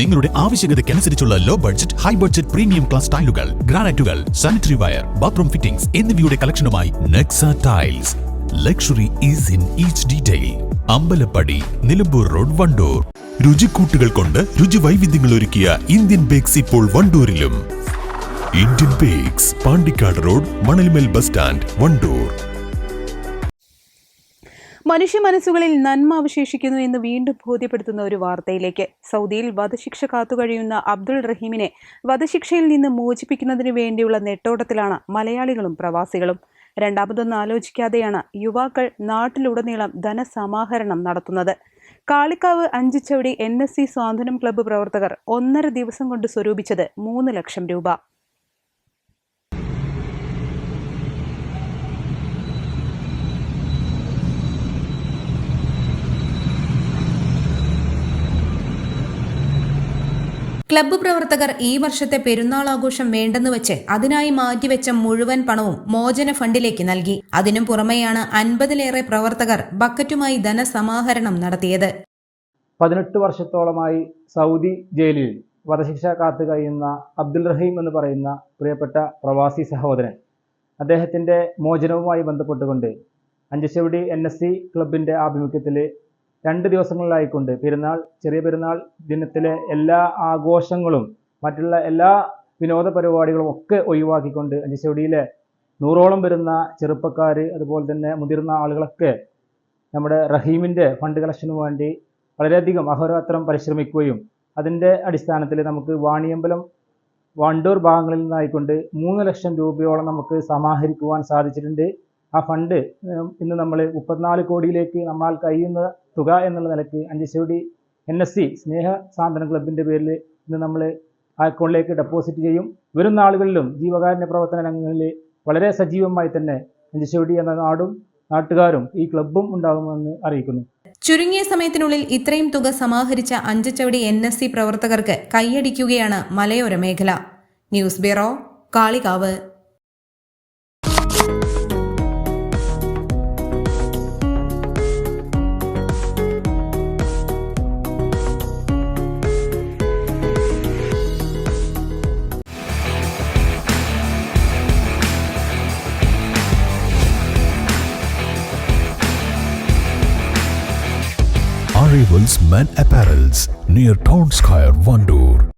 നിങ്ങളുടെ ആവശ്യകതയ്ക്കനുസരിച്ചുള്ള low budget high budget premium class ടൈലുകൾ ഗ്രാനൈറ്റുകൾ സാനിറ്ററി വയർ ബാത്റൂം ഫിറ്റിംഗ്സ് എന്നിവയുടെ കളക്ഷനുമായി Nexa tiles luxury is in each detail Ambalappadi Nilambur road Wandoor. രുചിക്കൂട്ടുകൾ കൊണ്ട് രുചി വൈവിധ്യങ്ങൾ ഒരുക്കിയ ഇന്ത്യൻ ബേക്സ് ഇപ്പോൾ വണ്ടൂരിലും. Indian bakes Pandikkad road Manalmel bus stand Wandoor. മനുഷ്യ മനസ്സുകളിൽ നന്മ അവശേഷിക്കുന്നു എന്ന് വീണ്ടും ബോധ്യപ്പെടുത്തുന്ന ഒരു വാർത്തയിലേക്ക്. സൗദിയിൽ വധശിക്ഷ കാത്തുകഴിയുന്ന അബ്ദുൾ റഹീമിനെ വധശിക്ഷയിൽ നിന്ന് മോചിപ്പിക്കുന്നതിന് വേണ്ടിയുള്ള നെട്ടോട്ടത്തിലാണ് മലയാളികളും പ്രവാസികളും. രണ്ടാമതൊന്നും ആലോചിക്കാതെയാണ് യുവാക്കൾ നാട്ടിലുടനീളം ധനസമാഹരണം നടത്തുന്നത്. Kalikavu Anchachavadi N S C സ്വാന്തനം ക്ലബ്ബ് പ്രവർത്തകർ ഒന്നര ദിവസം കൊണ്ട് സ്വരൂപിച്ചത് മൂന്ന് ലക്ഷം രൂപ. ക്ലബ്ബ് പ്രവർത്തകർ ഈ വർഷത്തെ പെരുന്നാൾ ആഘോഷം വേണ്ടെന്ന് വെച്ച് അതിനായി മാറ്റിവെച്ച മുഴുവൻ പണവും മോചന ഫണ്ടിലേക്ക് നൽകി. അതിനു പുറമെയാണ് അൻപതിലേറെ പ്രവർത്തകർ ബക്കറ്റുമായി ധനസമാഹരണം നടത്തിയത്. പതിനെട്ട് വർഷത്തോളമായി സൗദി ജയിലിൽ വധശിക്ഷ കാത്തു കഴിയുന്ന അബ്ദുൽ റഹീം എന്ന് പറയുന്ന പ്രിയപ്പെട്ട പ്രവാസി സഹോദരൻ. അദ്ദേഹത്തിന്റെ മോചനവുമായി ബന്ധപ്പെട്ടുകൊണ്ട് അഞ്ചുശവടി എൻ എസ് സി ക്ലബിന്റെ ആഭിമുഖ്യത്തിൽ രണ്ട് ദിവസങ്ങളിലായിക്കൊണ്ട് പെരുന്നാൾ ചെറിയ പെരുന്നാൾ ദിനത്തിലെ എല്ലാ ആഘോഷങ്ങളും മറ്റുള്ള എല്ലാ വിനോദ പരിപാടികളും ഒക്കെ ഒഴിവാക്കിക്കൊണ്ട് അഞ്ചുചവടിയിലെ നൂറോളം വരുന്ന ചെറുപ്പക്കാർ അതുപോലെ തന്നെ മുതിർന്ന ആളുകളൊക്കെ നമ്മുടെ റഹീമിന്റെ ഫണ്ട് കളക്ഷന് വേണ്ടി വളരെയധികം അഹോരാത്രം പരിശ്രമിക്കുകയും അതിന്റെ അടിസ്ഥാനത്തിൽ നമുക്ക് വാണിയമ്പലം വണ്ടൂർ ഭാഗങ്ങളിൽ നിന്നായിക്കൊണ്ട് മൂന്ന് ലക്ഷം രൂപയോളം നമുക്ക് സമാഹരിക്കുവാൻ സാധിച്ചിട്ടുണ്ട്. ആ ഫണ്ട് ഇന്ന് നമ്മൾ മുപ്പത്തിനാല് കോടിയിലേക്ക് നമ്മൾ കഴിയുന്ന തുക എന്നുള്ള നിലയ്ക്ക് അഞ്ചുചവടി എൻ എസ് സി സ്നേഹ സാന്ത്വന ക്ലബിന്റെ പേരിൽ ഇന്ന് നമ്മൾ അക്കൗണ്ടിലേക്ക് ഡെപ്പോസിറ്റ് ചെയ്യും. വരും നാളുകളിലും ജീവകാരുണ്യ പ്രവർത്തന രംഗങ്ങളിൽ വളരെ സജീവമായി തന്നെ അഞ്ചുചവടി എന്ന നാടും നാട്ടുകാരും ഈ ക്ലബും ഉണ്ടാകുമെന്ന് അറിയിക്കുന്നു. ചുരുങ്ങിയ സമയത്തിനുള്ളിൽ ഇത്രയും തുക സമാഹരിച്ച അഞ്ചച്ചവടി എൻ എസ് സി പ്രവർത്തകർക്ക് കൈയടിക്കുകയാണ് മലയോര മേഖല. News bureau Kalikavu. Arrivals Men Apparels near Town Square, Wandoor.